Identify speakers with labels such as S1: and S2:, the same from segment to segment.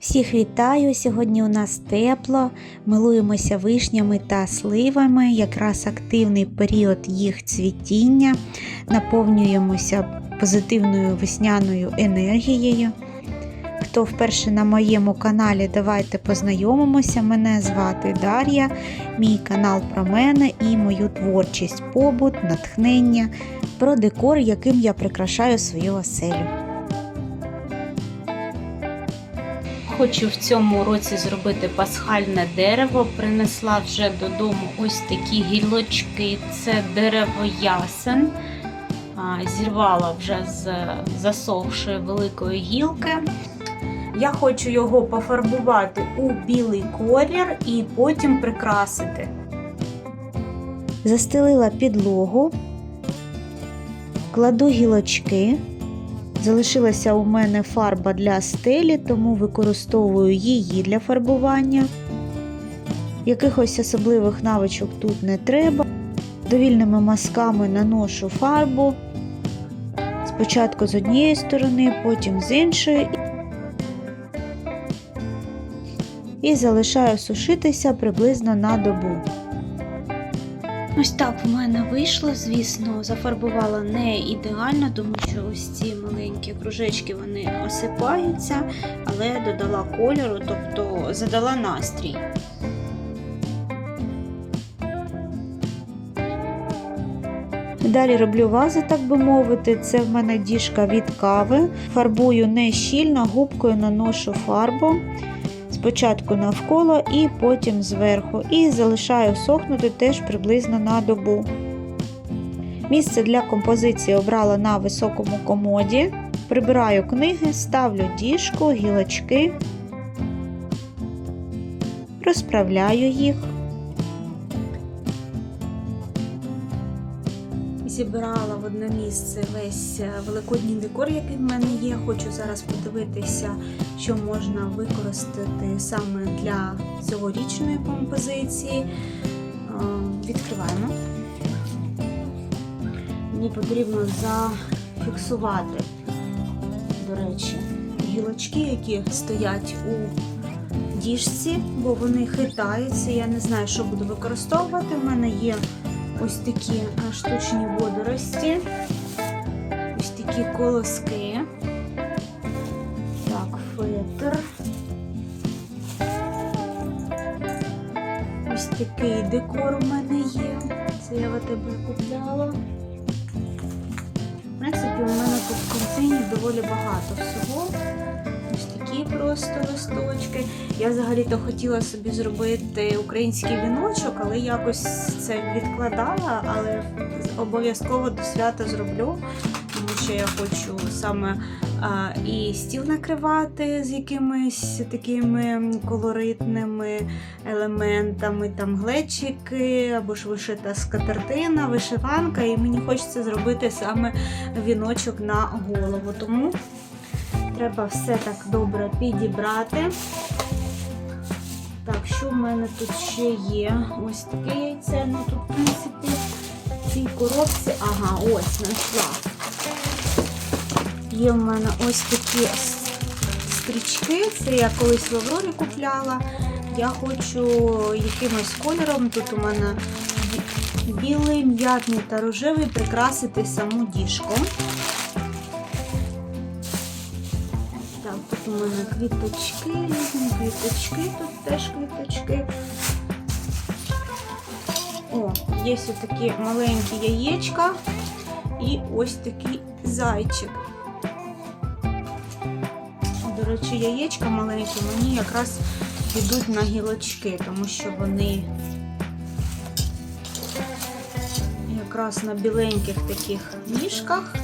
S1: Всіх вітаю! Сьогодні у нас тепло, милуємося вишнями та сливами, якраз активний період їх цвітіння, наповнюємося позитивною весняною енергією. Хто вперше на моєму каналі, давайте познайомимося. Мене звати Дар'я, мій канал про мене і мою творчість, побут, натхнення, про декор, яким я прикрашаю свою оселю.
S2: Хочу в цьому році зробити пасхальне дерево. Принесла вже додому ось такі гілочки. Це дерево ясен. Зірвала вже з засохшої великої гілки. Я хочу його пофарбувати у білий колір і потім прикрасити.
S1: Застелила підлогу, кладу гілочки. Залишилася у мене фарба для стелі, тому використовую її для фарбування. Якихось особливих навичок тут не треба. Довільними мазками наношу фарбу. Спочатку з однієї сторони, потім з іншої. І залишаю сушитися приблизно на добу. Ось так в мене вийшло, звісно, зафарбувала не ідеально, тому що ось ці маленькі кружечки вони осипаються, але додала кольору, тобто задала настрій. Далі роблю вази, так би мовити. Це в мене діжка від кави. Фарбую не щільно, губкою наношу фарбу. Спочатку навколо і потім зверху, і залишаю сохнути теж приблизно на добу. Місце для композиції обрала на високому комоді. Прибираю книги, ставлю діжку, гілочки, розправляю їх. Зібрала в одне місце весь великодній декор, який в мене є. Хочу зараз подивитися, що можна використати саме для цьогорічної композиції. Відкриваємо. Мені потрібно зафіксувати, до речі, гілочки, які стоять у діжці, бо вони хитаються. Я не знаю, що буду використовувати. У мене є ось такі штучні водорості, ось такі колоски. Так, фетр. Ось такий декор у мене є. Це я в тебе купляла. В принципі, у мене тут в корзині доволі багато всього. Ось такі просто листочки. Я взагалі-то хотіла собі зробити український віночок, але якось це відкладала, але обов'язково до свята зроблю, тому що я хочу саме а, і стіл накривати з якимись такими колоритними елементами, там глечики або ж вишита скатертина, вишиванка, і мені хочеться зробити саме віночок на голову. Тому треба все так добре підібрати. Так, що в мене тут ще є? Ось таке яйце, ну тут, в принципі, в цій коробці, ага, ось знайшла. Є в мене ось такі стрічки, це я колись в Аврорі купляла. Я хочу якимось кольором, тут у мене білий, м'ятний та рожевий, прикрасити саму діжку. У мене квіточки, різні квіточки, тут теж квіточки. О, є ось такі маленькі яєчка і ось такий зайчик. До речі, яєчка маленькі мені якраз йдуть на гілочки, тому що вони якраз на біленьких таких ніжках.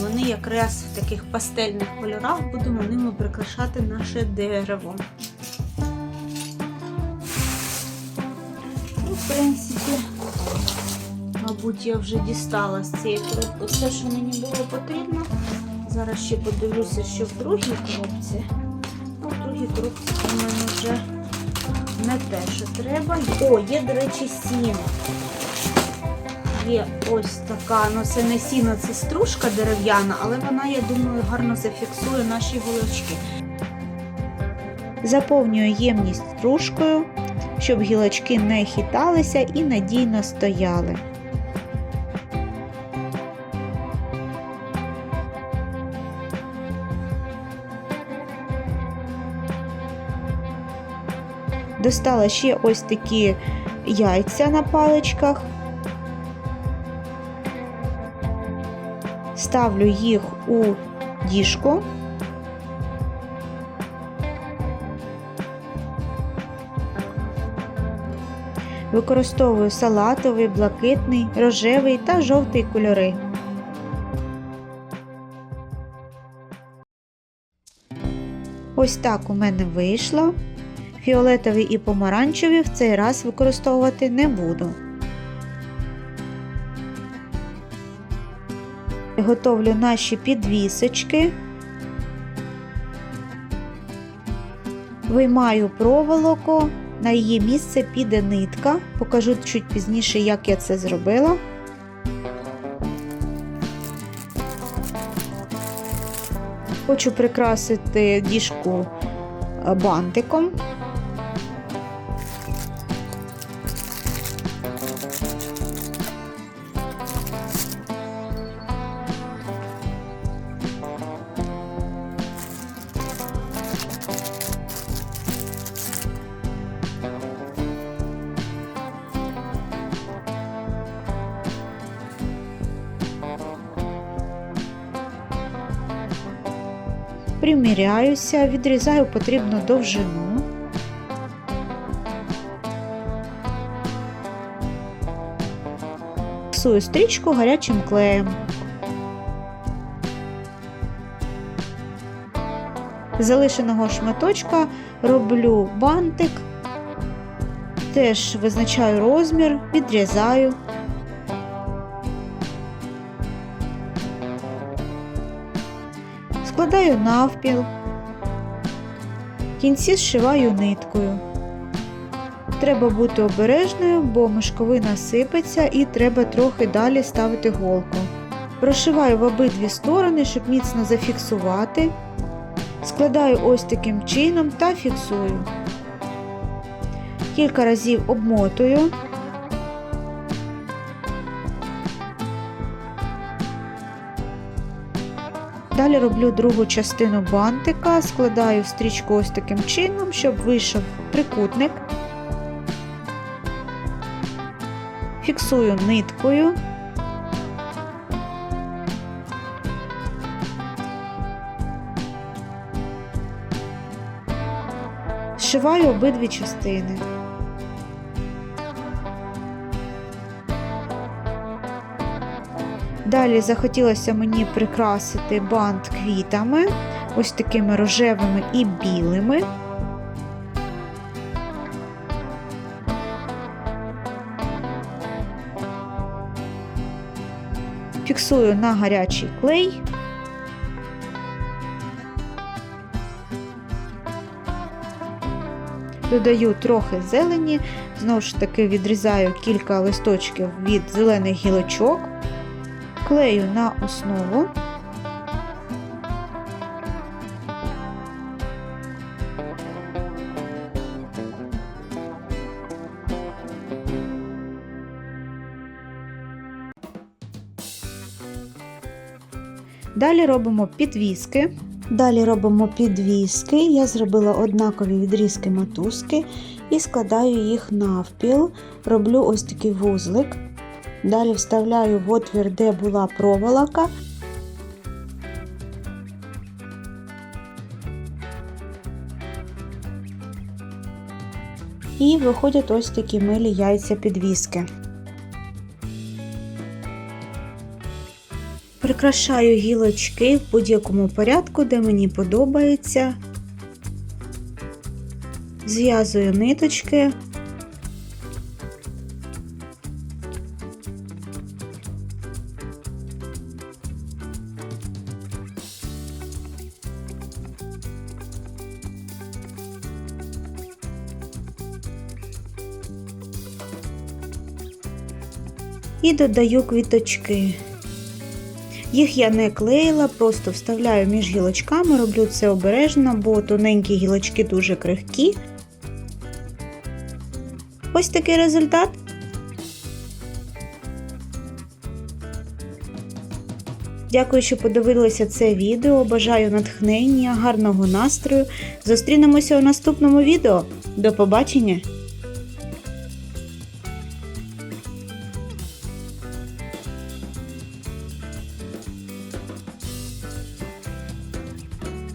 S1: Вони якраз в таких пастельних кольорах будемо ними прикрашати наше дерево. Ну, в принципі, мабуть, я вже дістала з цієї коробки все, що мені було потрібно. Зараз ще подивлюся, що в другій коробці. Ну, в другій коробці у мене вже не те, що треба. О, є, до речі, сіно є ось така, ну це не сіно, це стружка дерев'яна, але вона, я думаю, гарно зафіксує наші голочки. Заповнюю ємність стружкою, щоб гілочки не хиталися і надійно стояли. Достала ще ось такі яйця на паличках. Ставлю їх у діжку. Використовую салатовий, блакитний, рожевий та жовтий кольори. Ось так у мене вийшло. Фіолетові і помаранчеві в цей раз використовувати не буду. Готовлю наші підвісочки. Виймаю проволоку, на її місце піде нитка. Покажу чуть пізніше, як я це зробила. Хочу прикрасити діжку бантиком. Приміряюся, відрізаю потрібну довжину. Фіксую стрічку гарячим клеєм. Залишеного шматочка роблю бантик, теж визначаю розмір, відрізаю. Складаю навпіл, кінці зшиваю ниткою. Треба бути обережною, бо мешковина сипеться і треба трохи далі ставити голку. Прошиваю в обидві сторони, щоб міцно зафіксувати. Складаю ось таким чином та фіксую. Кілька разів обмотую. Далі роблю другу частину бантика, складаю стрічку ось таким чином, щоб вийшов трикутник. Фіксую ниткою. Зшиваю обидві частини. Далі захотілося мені прикрасити бант квітами, ось такими рожевими і білими. Фіксую на гарячий клей. Додаю трохи зелені, знову ж таки відрізаю кілька листочків від зелених гілочок клею на основу. Далі робимо підвіски. Далі робимо підвіски. Я зробила однакові відрізки мотузки і складаю їх навпіл. Роблю ось такий вузлик. Далі вставляю в отвір, де була проволока. І виходять ось такі милі яйця підвіски. Прикрашаю гілочки в будь-якому порядку, де мені подобається. Зв'язую ниточки. І додаю квіточки. Їх я не клеїла, просто вставляю між гілочками, роблю це обережно, бо тоненькі гілочки дуже крихкі. Ось такий результат. Дякую, що подивилися це відео. Бажаю натхнення, гарного настрою. Зустрінемося у наступному відео. До побачення!